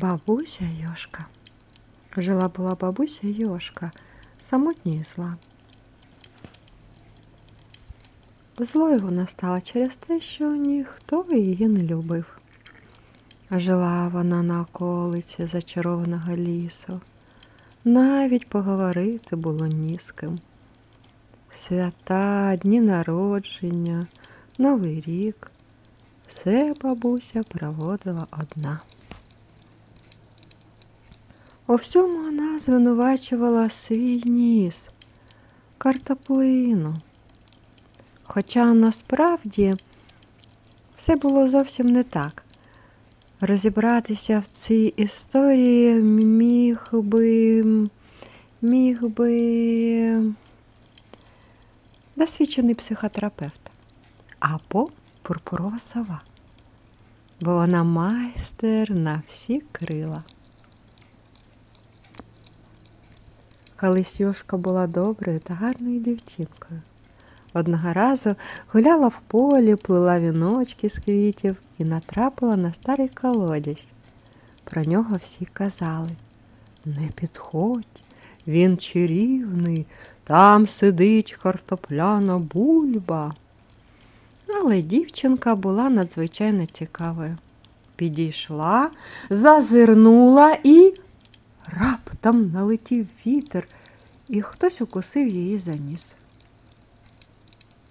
Бабуся Йошка. Жила була бабуся Йошка, самотня і зла. Злою вона стала через те, що ніхто її не любив. Жила вона на околиці зачарованого лісу. Навіть поговорити було ні з ким. Свята, дні народження, Новий рік. Все бабуся проводила одна. У всьому вона звинувачувала свій ніс, картоплину. Хоча насправді все було зовсім не так. Розібратися в цій історії міг би, міг би досвідчений психотерапевт або пурпурова сова, бо вона майстер на всі крила. Колись Йошка була доброю та гарною дівчинкою. Одного разу гуляла в полі, плела віночки з квітів і натрапила на старий колодязь. Про нього всі казали не підходь, він чарівний, там сидить картопляна бульба. Але дівчинка була надзвичайно цікавою. Підійшла, зазирнула і раптом налетів вітер, і хтось укусив її за ніс.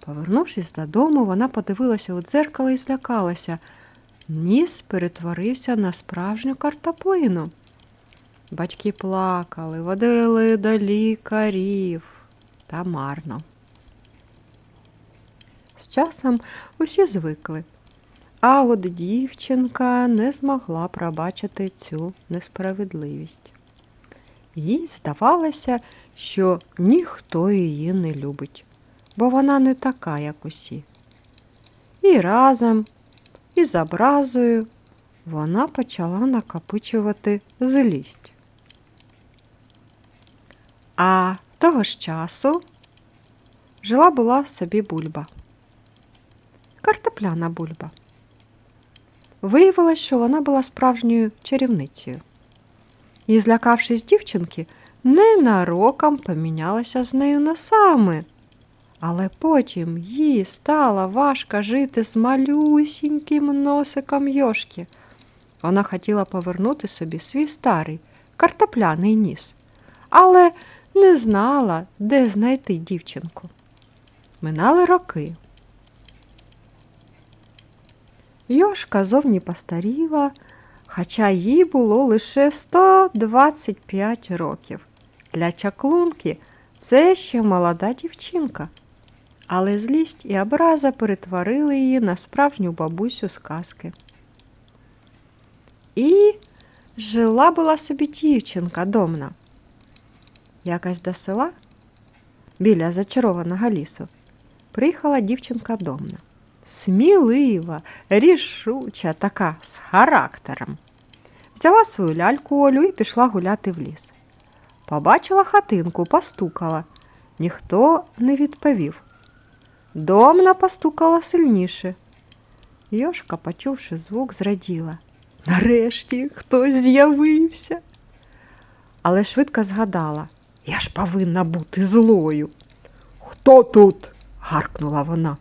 Повернувшись додому, вона подивилася у дзеркало і злякалася. Ніс перетворився на справжню картоплину. Батьки плакали, водили до лікарів та марно. З часом усі звикли, а от дівчинка не змогла пробачити цю несправедливість. Їй здавалося, що ніхто її не любить, бо вона не така, як усі. І разом, і з образою вона почала накопичувати злість. А того ж часу жила була собі бульба. Картопляна бульба. Виявилось, що вона була справжньою чарівницею. І, злякавшись дівчинки, ненароком помінялася з нею носами. Але потім їй стало важко жити з малюсіньким носиком Йошки. Вона хотіла повернути собі свій старий картопляний ніс, але не знала, де знайти дівчинку. Минали роки. Йошка зовні постаріла, хоча їй було лише 125 років. Для чаклунки це ще молода дівчинка. Але злість і образа перетворили її на справжню бабусю сказки. І жила була собі дівчинка домна. Якась до села біля зачарованого лісу приїхала дівчинка домна. Смілива, рішуча, така з характером. Взяла свою ляльку Олю і пішла гуляти в ліс. Побачила хатинку, постукала. Ніхто не відповів. Домна постукала сильніше. Йошка, почувши звук, зраділа. Нарешті хтось з'явився. Але швидко згадала, я ж повинна бути злою. Хто тут? гаркнула вона.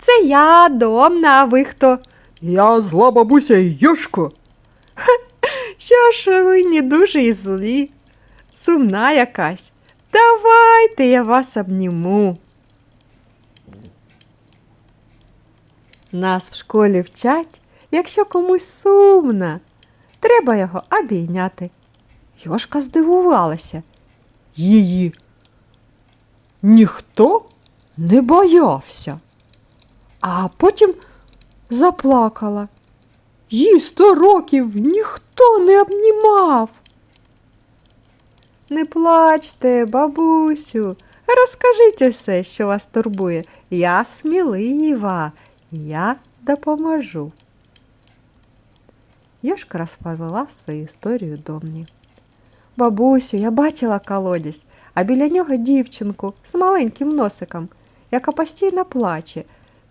Це я, домна, а ви хто? Я зла бабуся Йошко. Що ж ви не дуже і злі? Сумна якась. Давайте я вас обніму. Нас в школі вчать, якщо комусь сумно, треба його обійняти. Йошка здивувалася. Її ніхто не боявся. А потім заплакала. Їй сто років ніхто не обнімав. Не плачте, бабусю, розкажіть усе, що вас турбує. Я смілива, я допоможу. Йошка розповіла свою історію домні. Бабусю, я бачила колодязь, а біля нього дівчинку з маленьким носиком, яка постійно плаче.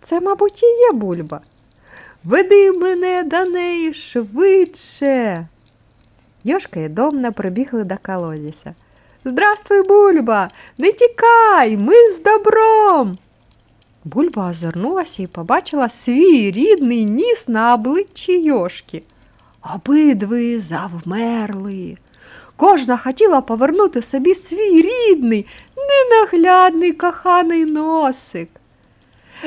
Це, мабуть, і є бульба. Веди мене до неї швидше. Йошка і Домна прибігли до колодязя. Здравствуй, Бульба! Не тікай, ми з добром. Бульба озирнулася і побачила свій рідний ніс на обличчі Йошки. Обидві завмерли. Кожна хотіла повернути собі свій рідний, ненаглядний коханий носик.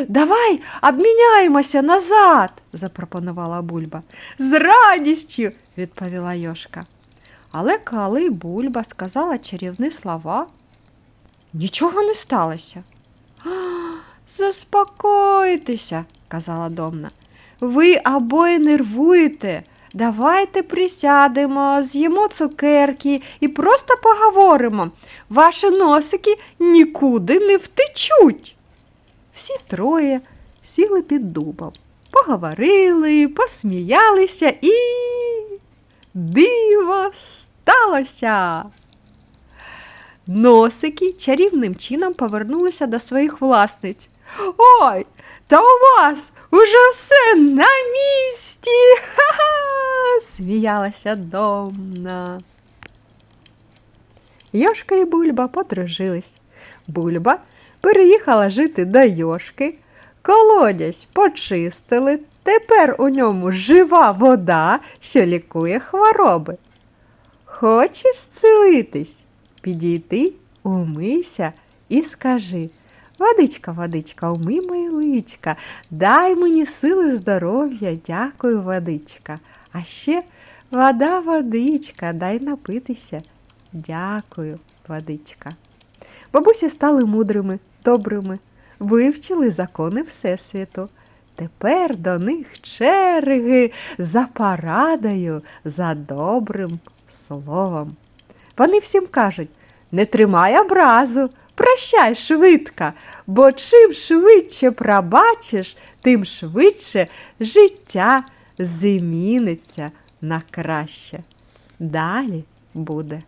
Давай обміняємося назад, запропонувала Бульба. З радістю, відповіла Йошка. Але коли Бульба сказала чарівні слова, нічого не сталося. Заспокойтеся, казала Домна. Ви обоє нервуєте. Давайте присядемо, з'їмо цукерки і просто поговоримо. Ваші носики нікуди не втечуть. Всі троє сіли під дубом, поговорили, посміялися і диво сталося. Носики чарівним чином повернулися до своїх власниць. Ой, та у вас уже все на місці. Ха-ха! сміялася домна. Йошка і Бульба подружились. Бульба переїхала жити до Йошки, колодязь почистили, тепер у ньому жива вода, що лікує хвороби. Хочеш зцілитись? Підійди, умийся і скажи. Водичка, водичка, умий моє личка, дай мені сили здоров'я, дякую, водичка. А ще вода, водичка, дай напитися. Дякую, водичка. Бабусі стали мудрими, добрими, вивчили закони Всесвіту. Тепер до них черги за порадою, за добрим словом. Вони всім кажуть не тримай образу, прощай швидко, бо чим швидше пробачиш, тим швидше життя зміниться на краще. Далі буде